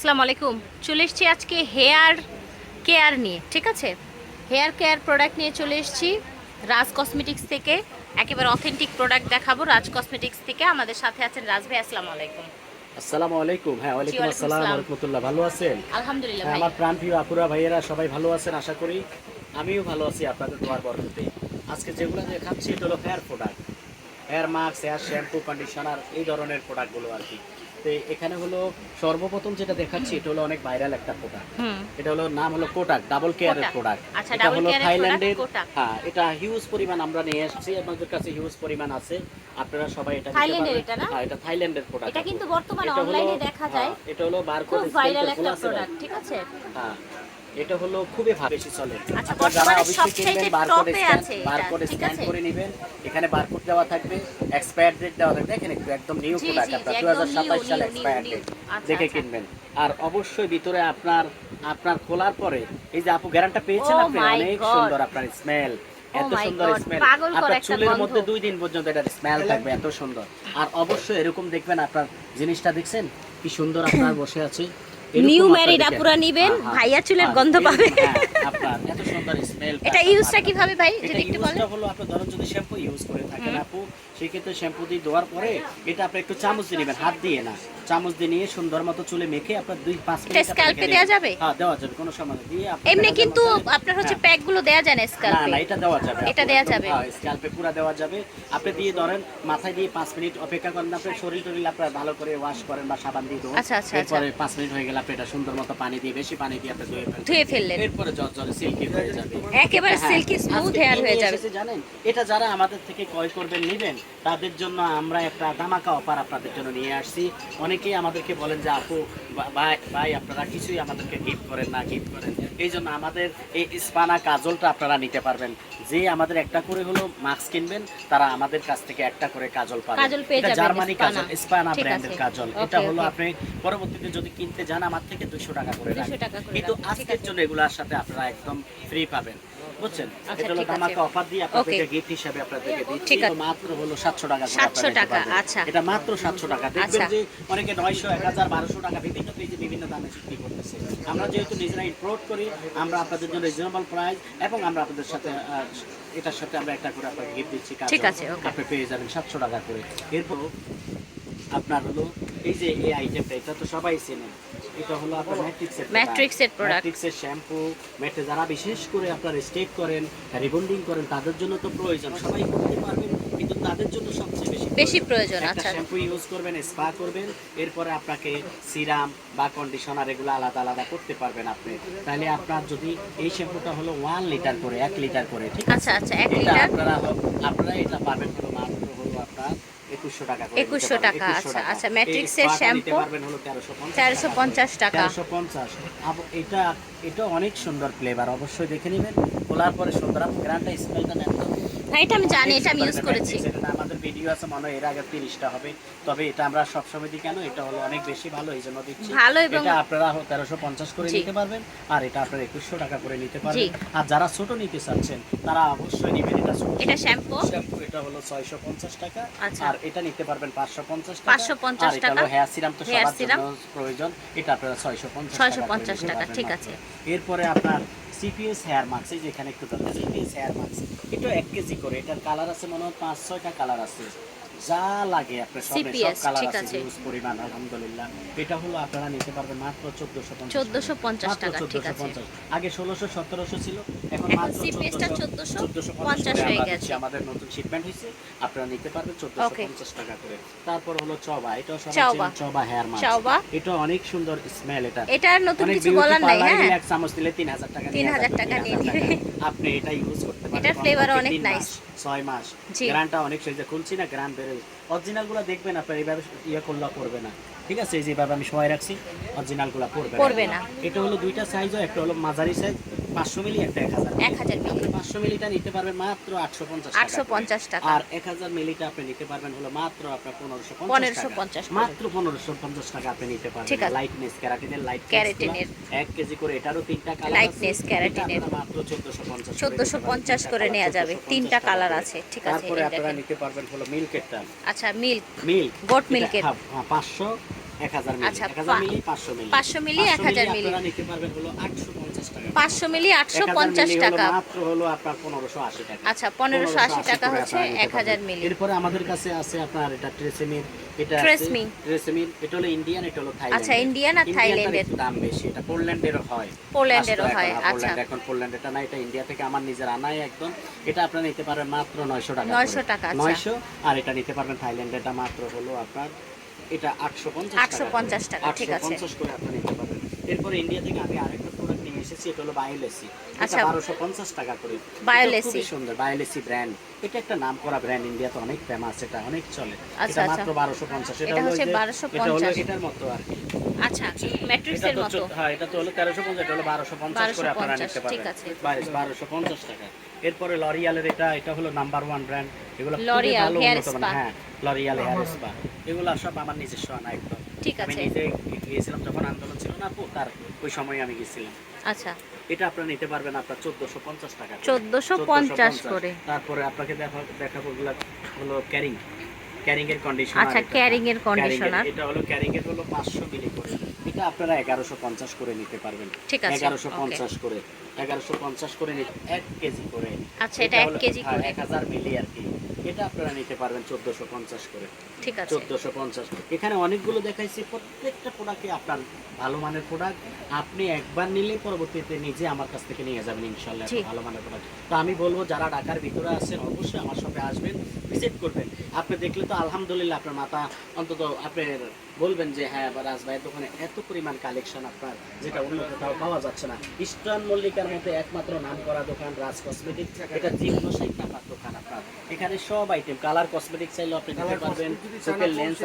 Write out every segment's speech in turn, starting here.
আসসালামু আলাইকুম। চলে এসেছি আজকে হেয়ার কেয়ার নিয়ে ঠিক আছে? হেয়ার কেয়ার প্রোডাক্ট নিয়ে চলে এসেছি। রাজ কসমেটিক্স থেকে একেবারে অথেন্টিক প্রোডাক্ট দেখাবো। রাজ কসমেটিক্স থেকে আমাদের সাথে আছেন রাজ ভাই আসসালামু আলাইকুম। আসসালামু আলাইকুম। হ্যাঁ ওয়ালাইকুম আসসালাম আসসালাম। রহমতুল্লাহ। ভালো আছেন? আলহামদুলিল্লাহ হ্যাঁ, ভাই। আমার প্রাণ প্রিয় আপুরা ভাইয়েরা সবাই ভালো আছেন আশা করি। আমিও ভালো আছি আপনাদের দোয়ার বরকতে। আজকে যেগুলো দেখাচ্ছি এটা হলো hair product hair mask hair shampoo conditioner এই ধরনের প্রোডাক্টগুলো আর কি। তো এখানে হলো সর্বপ্রথম যেটা দেখাচ্ছি এটা হলো অনেক ভাইরাল একটা প্রোডাক্ট এটা হলো নাম হলো কোটাক ডাবল কেয়ারের প্রোডাক্ট এটা হলো থাইল্যান্ডের হ্যাঁ এটা হিউজ পরিমাণ আমরা নিয়ে এসেছি। আমাদের কাছে হিউজ পরিমাণ আছে। আপনারা সবাই এটা নিতে থাইল্যান্ডের এটা না? হ্যাঁ এটা থাইল্যান্ডের প্রোডাক্ট এটা কিন্তু বর্তমানে অনলাইনে দেখা যায়। এটা হলো বারকোড ভাইরাল একটা প্রোডাক্ট ঠিক আছে? হ্যাঁ। এটা হলো খুবই ভালো বেশি চলে। আচ্ছা, আপনারা যারা অবশ্যই কিনবেন বারকোড স্ক্যান আছে বারকোড স্ক্যান করে নেবেন। এখানে বারকোড দেওয়া থাকবে এক্সপায়ার ডেট দেওয়া থাকবে। একটু একদম নিউ প্রোডাক্ট আপনার দু হাজার সাতাশ সালে এক্সপায়ার ডেট দেখে আচ্ছা। কিনবেন। আর অবশ্যই ভিতরে আপনার আপনার খোলার পরে এই যে আপু গ্যারান্টি পেয়েছেন Oh আপনি অনেক সুন্দর আপনার স্মেল Oh এত সুন্দর স্মেল পাগল করা আপনার চুলের মধ্যে দুই দিন পর্যন্ত এটার স্মেল থাকবে এত সুন্দর। আর অবশ্যই এরকম দেখবেন আপনার জিনিসটা দেখছেন? কি সুন্দর আপনার বসে আছে। নিউ ম্যারিড আপুরা নিবেন। ভাইয়া চুলের গন্ধ পাবে। হ্যাঁ, এটা ইউজটা কীভাবে ভাই যদি একটু বলেন? হলো আপনি ধরুন যদি শ্যাম্পু ইউজ করে থাকেন আপু সেক্ষেত্রে শ্যাম্পু দিয়ে দেওয়ার পরে এটা আপনি একটু চামচ দিয়ে নেবেন হাত দিয়ে না। চামচ দিয়ে নিয়ে সুন্দর মতো চুলে মেখে আপনার দুই পাঁচ মিনিট এ দেয়া যাবে? হ্যাঁ দেওয়া যাবে কোনো সমস্যা নেই। দিয়ে এমনি কিন্তু আপনার হচ্ছে হ্যাঁ। প্যাকগুলো দেওয়া যায় না স্ক্যাল্পে না না এটা দেওয়া যাবে এটা দেওয়া যাবে? হ্যাঁ স্ক্যাল্পে পুরো দেওয়া যাবে। আপনি দিয়ে ধরেন মাথায় দিয়ে পাঁচ মিনিট অপেক্ষা করেন আপনার শরীর টরিল আপনার ভালো করে ওয়াশ করেন বা সাবান দিয়ে দেবেন আচ্ছা, আচ্ছা, এরপরে পাঁচ মিনিট হয়ে গেলে আপনি এটা সুন্দর মতো পানি দিয়ে বেশি পানি দিয়ে আপনি ধুয়ে ফেলবেন। ধুয়ে ফেললেন। এরপরে জ্বরে সিল্কি হয়ে যাবে। একেবারে হ্যাঁ, silky smooth আজকে hair কি হয়ে যাবে। জানেন? এটা যারা আমাদের থেকে ক্রয় করবেন নেবেন? তাদের জন্য আমরা একটা ধামাকা অফার আপনাদের জন্য নিয়ে আসছি। অনেকেই আমাদেরকে বলেন যে আপু ভাই ভাই আপনারা কিছুই আমাদেরকে গিফট করেন না গিফট করেন। এই জন্য আমাদের এই স্পানা কাজলটা আপনারা নিতে পারবেন। যে আমাদের একটা করে হলো মাস্ক কিনবেন তারা আমাদের কাছ থেকে একটা করে কাজল পাবেন। এটা জার্মানি। কাজল স্পানা ব্র্যান্ডের কাজল। এটা হলো আপনি পরবর্তীতে যদি কিনতে যান আমার থেকে দুশো টাকা করে 200 রাখবেন টাকা করে কিন্তু আজকের জন্য এগুলার সাথে আপনারা একদম ফ্রি পাবেন। বুঝছেন? আচ্ছা, এটা হলো ধামাকা অফার দিয়ে আপনাদেরকে গিফট হিসেবে আপনাদেরকে দিচ্ছি। তো মাত্র হলো 700 টাকা 700 টাকা, আচ্ছা। এটা মাত্র 700 টাকা। দেখবেন আচ্ছা। যে অনেকে 900 1000 1200 টাকা বিভিন্ন পেজে বিভিন্ন দামে বিক্রি করতেছে। আমরা যেহেতু নিজেরা ইম্পোর্ট করি আমরা আপনাদের জন্য রিজনেবল প্রাইস এবং আমরা আপনাদের সাথে এটার সাথে আমরা একটা করে আপনাকে গিফট দিচ্ছি। ঠিক আছে. আপনি পেয়ে যাবেন 700 টাকা করে। এরপর আপনার হলো এই যে এই আইটেমটা এটা তো সবাই চেনেন এটা হলো আপনার ম্যাট্রিক্সের ম্যাট্রিক্সের product। ম্যাট্রিক্সের শ্যাম্পু ম্যাট্রে যারা বিশেষ করে আপনার স্টেট করেন রিবন্ডিং করেন তাদের জন্য তো প্রয়োজন। সবাই করতে পারবেন কিন্তু তাদের জন্য সবচেয়ে বেশি বেশি প্রয়োজন, আচ্ছা। শ্যাম্পু ইউজ করবেন স্পা করবেন এরপরে আপনাকে সিরাম বা কন্ডিশনার এগুলো আলাদা আলাদা করতে পারবেন আপনি। তাহলে আপনার যদি এই শ্যাম্পুটা হলো ওয়ান লিটার করে এক লিটার করে ঠিক আছে? আচ্ছা আচ্ছা এক লিটার আপনারা আপনারা এটা পাবেন হলো আপনার একুশশো টাকা করে 2100 নিতে পারবেন, টাকা, আচ্ছা, আচ্ছা, ম্যাট্রিক্সের শ্যাম্পু 1350 1350 টাকা। 1350 পঞ্চাশ এটা এটা অনেক সুন্দর ফ্লেভার অবশ্যই দেখে নেবেন। খোলার পরে সুন্দর গ্রান্ডটা স্মেলটা নেন তো। হ্যাঁ এটা আমি জানি এটা আমি ইউজ সুন্দর করেছি। ভিডিও আছে মনে হয় এর আগে তিরিশটা হবে। তবে এটা আমরা সবসময় দিই কেন? এটা হলো অনেক বেশি ভালো এই জন্য দিচ্ছি। এটা আপনারা তেরোশো পঞ্চাশ করে নিতে পারবেন আর এটা আপনারা একুশশো টাকা করে নিতে পারবেন। আর যারা ছোট নিতে চাচ্ছেন তারা অবশ্যই নেবেন এটা ছোট। এটা শ্যাম্পু শ্যাম্পু এটা হলো 650 টাকা। আচ্ছা। আর এটা নিতে পারবেন 550 টাকা। 550 আর এটা হলো টাকা। হেয়ার সিরাম তো সবার। জন্য প্রয়োজন। এটা আপনারা 650 650 করে নিতে টাকা, ঠিক আছে। এরপরে আপনার সিপিএস হেয়ার মাস্ক এই যে এখানে একটু সিপিএস হেয়ার মাস্ক এটা 1 কেজি করে এটার কালার আছে মনে হয় 5 6টা কালার আছে। আসছি যা লাগে আপনার সব কালার আছে। হিউজ পরিমাণ আলহামদুলিল্লাহ এটা হলো আপনারা নিতে পারবেন মাত্র 1450 1450 টাকা, ঠিক আছে। আগে 1600 1700 ছিল এখন মাত্র 1450 1450 হয়ে গেছে। আমাদের নতুন শিপমেন্ট হয়েছে আপনারা নিতে পারবেন চোদ্দশো Okay. পঞ্চাশ টাকা করে তারপর হলো চবা সবাই চবা হেয়ার মাস্ক চওবা। এটা অনেক সুন্দর স্মেল এটা এটার নতুন কিছু বলার নাই হ্যাঁ এক চামচ দিলে 3000 টাকা 3000 টাকা নিয়ে আপনি এটা ইউজ করতে পারেন flavor কমপক্ষে অনেক nice। ছয় মাস জি। গ্রানটা অনেক সেই যে খুলছি না গ্রান বের অরিজিনালগুলো দেখবেন আপনার এইভাবে ইয়ে করলে পড়বে না। ঠিক আছে? এই যেভাবে আমি সময় রাখছি অরিজিনালগুলা পড়বে পড়বে না। এটা হলো দুইটা সাইজ একটা হলো মাঝারি সাইজ পাঁচশো মিলি একটা এক হাজার এক হাজার মিলি। পাঁচশো মিলিটা নিতে পারবেন মাত্র আটশো পঞ্চাশ আটশো পঞ্চাশ টাকা। আর এক হাজার মিলিটা আপনি নিতে পারবেন হলো মাত্র আপনার পনেরোশো 1550 টাকা। মাত্র পনেরোশো পঞ্চাশ টাকা আপনি নিতে পারবেন। লাইটনেস ক্যারাটিনের লাইট Keratine-এর। এক কেজি করে এটারও তিনটা কালার Lightness, keratine-এর। মাত্র চোদ্দশো পঞ্চাশ 1450 করে নেওয়া যাবে। তিনটা কালার আছে, ঠিক আছে, তারপরে আপনারা নিতে পারবেন হলো আচ্ছা মিল্ক মিল্ক Goat milk-এর। পাঁচশো এক হাজার মিলি। আচ্ছা, এক হাজার পা- মিলি পাঁচশো মিলি। 500 মিলি, 1000 মিলি। আপনারা নিতে পারবেন হলো আটশো পঞ্চাশ টাকা পাঁচশো মিলি আটশো পঞ্চাশ টাকা মাত্র হলো আপনার পনেরোশো আশি টাকা আচ্ছা পনেরোশো আশি টাকা হচ্ছে এক হাজার মিলি এরপরে আমাদের কাছে আছে আপনার এটা ট্রেসেমির এটা ট্রেসমি। ট্রেসেমির এটা হলো ইন্ডিয়ান এটা হলো থাইল্যান্ড আচ্ছা, ইন্ডিয়ান আর থাইল্যান্ডের। দাম বেশি এটা পোল্যান্ডেরও হয় পোল্যান্ডেরও হয়, আচ্ছা। এখন পোল্যান্ড এটা না এটা ইন্ডিয়া থেকে আমার নিজের আনাই একদম এটা আপনারা নিতে পারবেন মাত্র নয়শো টাকা 900 টাকা, আচ্ছা। নয়শো আর এটা নিতে পারবেন থাইল্যান্ড এটা মাত্র হলো আপনার এটা আটশো পঞ্চাশ 850 টাকা, ঠিক আছে। করে আপনি নিতে পারবেন এরপরে ইন্ডিয়া থেকে আমি আরেকটা এসেছি এটা হলো বায়োলেসি। এটা আচ্ছা। বারোশো পঞ্চাশ টাকা করে। বায়োলেসি। খুবই সুন্দর বায়োলেসি ব্র্যান্ড এটা একটা নাম করা ব্র্যান্ড ইন্ডিয়াতে অনেক ফেমাস এটা অনেক চলে। আচ্ছা, এটা আচ্ছা। মাত্র বারোশো পঞ্চাশ। এটা হচ্ছে যে- 1250 এটা হলো এটার মতো আর কি। আচ্ছা ম্যাট্রিক্সের মতো। হ্যাঁ এটা তো হলো তেরোশো পঞ্চাশ এটা হলো বারোশো পঞ্চাশ করে আপনারা নিতে ঠিক বারোশো পঞ্চাশ টাকা। এরপরে লরিয়ালের এটা এটা হলো নাম্বার ওয়ান ব্র্যান্ড এগুলো খুবই ভালো উন্নত হ্যাঁ লরিয়াল হেয়ার স্পা এগুলো সব আমার নিজস্ব আনা একদম। ঠিক আমি আছে। নিজে গিয়েছিলাম যখন আন্দোলন ছিল না আপু তার ওই সময় আমি গেছিলাম আচ্ছা। এটা আপনারা নিতে পারবেন আপনার চোদ্দশো পঞ্চাশ টাকা করে। চোদ্দশো 1450 পঞ্চাশ। করে। তারপরে আপনাকে দেখা দেখাবো ওগুলা হলো ক্যারিং। ক্যারিং এর কন্ডিশনার আচ্ছা, carrying এর conditioner। এটা হলো ক্যারিং এর হলো 500 মিলি করে। এটা আপনারা 1150 করে নিতে পারবেন। ঠিক আছে, 1150 করে। 1150 করে নিতে 1 কেজি করে। আচ্ছা, এটা এক কেজি হ্যাঁ, করে। 1000 মিলি আর কি। এটা আপনারা নিতে পারবেন 1450 করে। ঠিক আছে। চোদ্দশো পঞ্চাশ এখানে অনেকগুলো দেখাইছি প্রত্যেকটা প্রোডাক্টে আপনার ভালো মানের প্রোডাক্ট আপনি একবার নিলে পরবর্তীতে নিজে আমার কাছ থেকে নিয়ে যাবেন ইনশাল্লাহ ভালো মানের প্রোডাক্ট তো আমি বলব যারা ঢাকার ভিতরে আছেন অবশ্যই আমার সাথে আসবেন ভিজিট করবেন। আপনি দেখলে তো আলহামদুলিল্লাহ আপনার মাথা অন্তত আপনি বলবেন যে হ্যাঁ রাজ ভাইয়ের দোকানে এত পরিমাণ কালেকশন আপনার যেটা অন্য কোথাও পাওয়া যাচ্ছে না। ইস্টার্ন মল্লিকার মধ্যে একমাত্র নাম করা দোকান রাজ কসমেটিক এটা যে কোনো এখানে সব আইটেম কালার কসমেটিক চাইলেও আপনি নিতে পারবেন চোখের লেন্স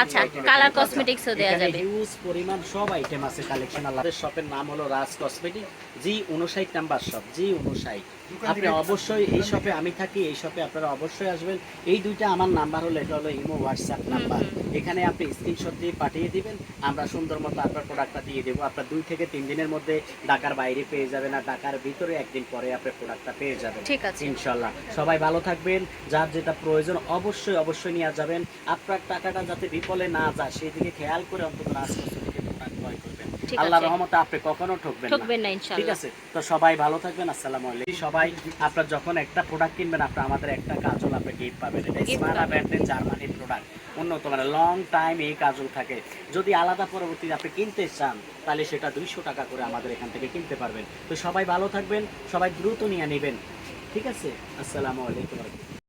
আচ্ছা কালার কসমেটিক্সও দেয়া যাবে। হিউজ পরিমাণ সব আইটেম আছে কালেকশন আল্লাহর শপের নাম হলো রাজ কসমেটিক জি উনষাট নাম্বার শপ জি উনষাট। আপনি অবশ্যই এই শপে আমি থাকি এই শপে আপনারা অবশ্যই আসবেন। এই দুইটা আমার নাম্বার হলো এটা হলো ইমো হোয়াটসঅ্যাপ নাম্বার এখানে আপনি স্ক্রিনশট দিয়ে পাঠিয়ে দিবেন আমরা সুন্দর মতো আপনার প্রোডাক্টটা দিয়ে দেবো। আপনার দুই থেকে তিন দিনের মধ্যে ঢাকার বাইরে পেয়ে যাবেন আর ঢাকার ভিতরে একদিন পরে আপনি প্রোডাক্টটা পেয়ে যাবেন। ঠিক আছে। ইনশাল্লাহ সবাই ভালো থাকবেন যার যেটা প্রয়োজন অবশ্যই অবশ্যই নিয়ে যাবেন। আপনার টাকাটা যাতে বিপলে না যায় সেই দিকে খেয়াল করে অন্তত রাজ কসমেটিকের প্রোডাক্ট ক্রয় করবেন ঠিক আল্লাহ রহমতে আপনি কখনো ঠকবেন ঠকবেন না ঠিক আছে? তো সবাই ভালো থাকবেন আসসালামু আলাইকুম। সবাই আপনার যখন একটা প্রোডাক্ট কিনবেন আপনি আমাদের একটা কাজল আপনি গিফট পাবেন। এটা স্মারা ব্র্যান্ডের জার্মানি প্রোডাক্ট উন্নত মানে লং টাইম এই কাজল থাকে। যদি আলাদা পরবর্তীতে আপনি কিনতে চান তাহলে সেটা দুইশো টাকা করে আমাদের এখান থেকে কিনতে পারবেন। তো সবাই ভালো থাকবেন সবাই দ্রুত নিয়ে নেবেন। ঠিক আছে? আসসালামু আলাইকুম।